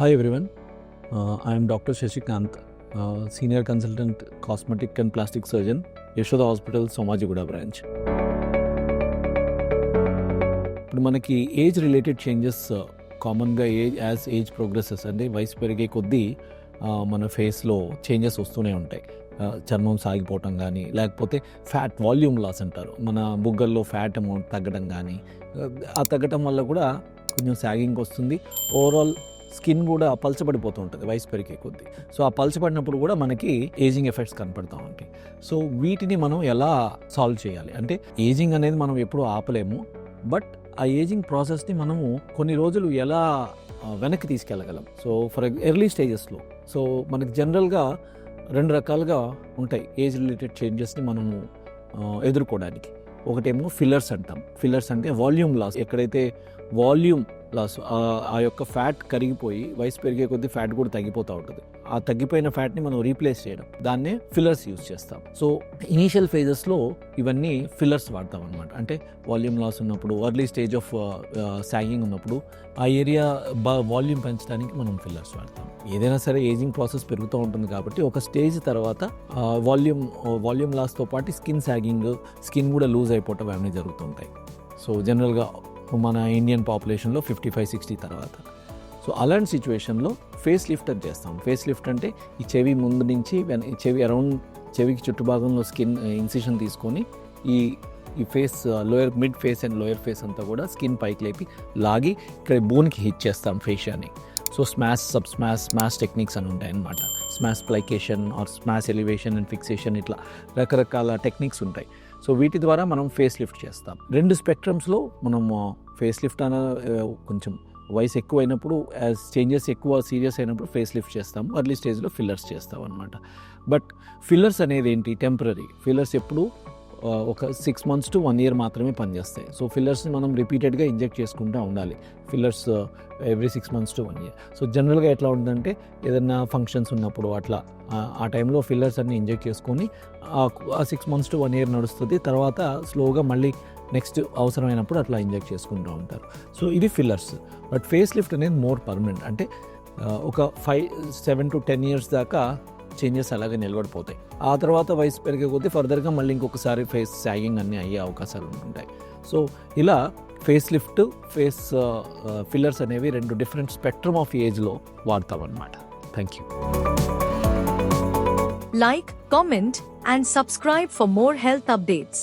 Hi everyone, uh, I am Dr. Shashikant, uh, Senior Consultant Cosmetic and Plastic Surgeon, Yashoda Hospital, branch. ఇప్పుడు మనకి age related changes కామన్గా age as age progresses అంటే వయసు పెరిగే కొద్దీ uh, మన ఫేస్లో చేంజెస్ వస్తూనే ఉంటాయి uh, చర్మం సాగిపోవటం కానీ లేకపోతే ఫ్యాట్ వాల్యూమ్ లాస్ అంటారు మన బుగ్గల్లో ఫ్యాట్ అమౌంట్ తగ్గడం కానీ uh, ఆ తగ్గటం వల్ల కూడా కొంచెం సాగింగ్ వస్తుంది ఓవరాల్ స్కిన్ కూడా పలచబడిపోతుంటుంది వయసు పెరిగే కొద్దీ. సో ఆ పలచబడినప్పుడు కూడా మనకి ఏజింగ్ ఎఫెక్ట్స్ కనపడతా ఉంటాయి. సో వీటిని మనం ఎలా సాల్వ్ చేయాలి? అంటే ఏజింగ్ అనేది మనం ఎప్పుడూ ఆపలేము. బట్ ఆ ఏజింగ్ ప్రాసెస్ని మనము కొన్ని రోజులు ఎలా వెనక్కి తీసుకెళ్ళగలం? సో ఫర్ ఎర్లీ స్టేజెస్లో సో మనకి జనరల్గా రెండు రకాలుగా ఉంటాయి ఏజ్ రిలేటెడ్ చేంజెస్ని మనము ఎదుర్కోవడానికి. ఒకటేమో ఫిల్లర్స్ అంటాం. ఫిల్లర్స్ అంటే వాల్యూమ్ లాస్ ఎక్కడైతే వాల్యూమ్ లాస్ ఆ యొక్క ఫ్యాట్ కరిగిపోయి వయసు పెరిగే కొద్దీ ఫ్యాట్ కూడా తగ్గిపోతూ ఉంటుంది. ఆ తగ్గిపోయిన ఫ్యాట్ని మనం రీప్లేస్ చేయడం. దాన్నే ఫిల్లర్స్ యూజ్ చేస్తాం. సో ఇనీషియల్ ఫేజెస్లో ఇవన్నీ ఫిల్లర్స్ వాడతాం అనమాట అంటే వాల్యూమ్ లాస్ ఉన్నప్పుడు ఎర్లీ స్టేజ్ ఆఫ్ సాగింగ్ ఉన్నప్పుడు ఆ ఏరియా బా వాల్యూమ్ పెంచడానికి మనం ఫిల్లర్స్ వాడతాం. ఏదైనా సరే ఏజింగ్ ప్రాసెస్ పెరుగుతూ ఉంటుంది కాబట్టి ఒక స్టేజ్ తర్వాత వాల్యూమ్ వాల్యూమ్ లాస్తో పాటు స్కిన్ సాగింగ్ స్కిన్ కూడా లూజ్ అయిపోవటం అవన్నీ జరుగుతుంటాయి సో జనరల్గా మన ఇండియన్ పాపులేషన్లో ఫిఫ్టీ ఫైవ్ సిక్స్టీ తర్వాత. సో అలాంటి సిచ్యువేషన్లో ఫేస్ లిఫ్ట్ చేస్తాం. ఫేస్ లిఫ్ట్ అంటే ఈ చెవి ముందు నుంచి చెవి అరౌండ్ చెవికి చుట్టుభాగంలో స్కిన్ ఇన్సిషన్ eh, తీసుకొని ఈ ఈ face lower mid face and lower face అంతా కూడా స్కిన్ పైకి లేపి లాగి ఇక్కడ బోన్కి హిట్ చేస్తాం ఫేషియాని so smash sub smash smash techniques అని ఉంటాయి అన్నమాట. Smash plication or smash elevation and fixation ఇట్లా రకరకాల టెక్నిక్స్ ఉంటాయి. సో వీటి ద్వారా మనం ఫేస్ లిఫ్ట్ చేస్తాం. రెండు స్పెక్ట్రమ్స్లో మనం ఫేస్ లిఫ్ట్ అన్న కొంచెం వయసు ఎక్కువ అయినప్పుడు యాజ్ చేంజెస్ ఎక్కువ సీరియస్ అయినప్పుడు ఫేస్ లిఫ్ట్ చేస్తాం. అర్లీ స్టేజ్లో ఫిల్లర్స్ చేస్తాం అనమాట బట్ ఫిల్లర్స్ అనేది ఏంటి టెంపరీ ఫిల్లర్స్ ఎప్పుడు ఒక six months to one year మాత్రమే పనిచేస్తాయి. సో ఫిల్లర్స్ని మనం రిపీటెడ్గా ఇంజెక్ట్ చేసుకుంటూ ఉండాలి. Fillers every six months to one year so జనరల్గా ఎట్లా ఉంటుందంటే ఏదైనా ఫంక్షన్స్ ఉన్నప్పుడు అట్లా ఆ- టైంలో ఫిల్లర్స్ అన్ని ఇంజెక్ట్ చేసుకొని ఆ six months to one year నడుస్తుంది. తర్వాత స్లోగా మళ్ళీ నెక్స్ట్ అవసరమైనప్పుడు అట్లా ఇంజెక్ట్ చేసుకుంటూ ఉంటారు. సో ఇది ఫిల్లర్స్ బట్ ఫేస్ లిఫ్ట్ అనేది మోర్ పర్మనెంట్ అంటే uh, ఒక five seven to ten years దాకా చేంజెస్ అలాగే నిలబడిపోతాయి. ఆ తర్వాత వయసు పెరిగే కొద్దీ ఫర్దర్గా మళ్ళీ ఇంకొకసారి ఫేస్ సాగింగ్ అన్నీ అయ్యే అవకాశాలు ఉంటుంటాయి. సో ఇలా ఫేస్ లిఫ్ట్ ఫేస్ ఫిల్లర్స్ అనేవి రెండు డిఫరెంట్ స్పెక్ట్రమ్ ఆఫ్ ఏజ్లో వాడతాం అనమాట thank you. Like comment and subscribe for more health updates.